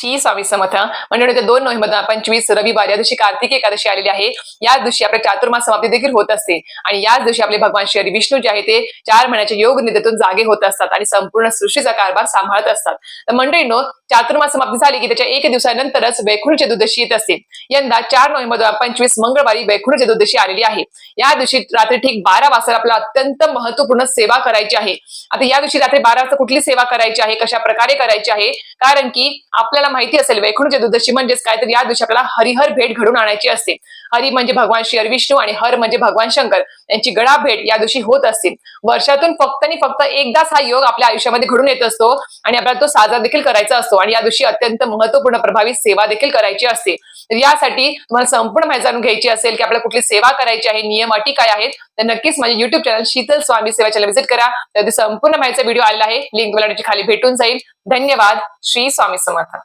श्री स्वामी समर्थ म्हणजे दोन नोव्हेंबर पंचवीस रविवार या दिवशी कार्तिक एकादशी आलेली आहे. या दिवशी आपल्या चातुर्मास समाप्ती देखील होत असते. आणि याच दिवशी आपले भगवान श्री विष्णू जे आहे ते चार महिन्याच्या योग निधीतून जागे होत असतात आणि संपूर्ण सृष्टीचा कारभार सांभाळत असतात. तर मंडळीनो चातुर्मास समाप्ती झाली की त्याच्या एक दिवसानंतरच वैकुंठ चतुर्दशी येत असते. यंदा चार नोव्हेंबर दोन हजार पंचवीस मंगळवारी वैकुंठ चतुर्दशी आलेली आहे. या दिवशी रात्री ठीक बारा वाजता आपल्याला अत्यंत महत्त्वपूर्ण सेवा करायची आहे. आता या दिवशी रात्री बारा वाजता कुठली सेवा करायची आहे कशा प्रकारे करायची आहे? कारण की आपल्याला माहिती असेल वैकुंठ चतुर्दशी म्हणजेच काय? तर या दिवशी आपल्याला हरिहर भेट घडून आणायची असते. हरी म्हणजे भगवान श्री विष्णू आणि हर म्हणजे भगवान शंकर यांची गळा भेट या दिवशी होत असते. वर्षातून फक्त आणि फक्त एकदाच हा योग आपल्या आयुष्यामध्ये घडून येत असतो आणि आपल्याला तो साजरा देखील करायचा असतो. आणि या दिवशी अत्यंत महत्त्वपूर्ण प्रभावी सेवा देखील करायची असते. तर यासाठी तुम्हाला संपूर्ण माहिती जाणून घ्यायची असेल की आपल्याला कुठली सेवा करायची आहे नियम अटी काय आहेत तर नक्कीच माझे युट्यूब चॅनल शीतल स्वामी सेवा चॅनल व्हिजिट करा. तर संपूर्ण माहितीचा व्हिडिओ आलेला आहे. लिंक तुम्हाला खाली भेटून जाईल. धन्यवाद. श्री स्वामी समर्थ.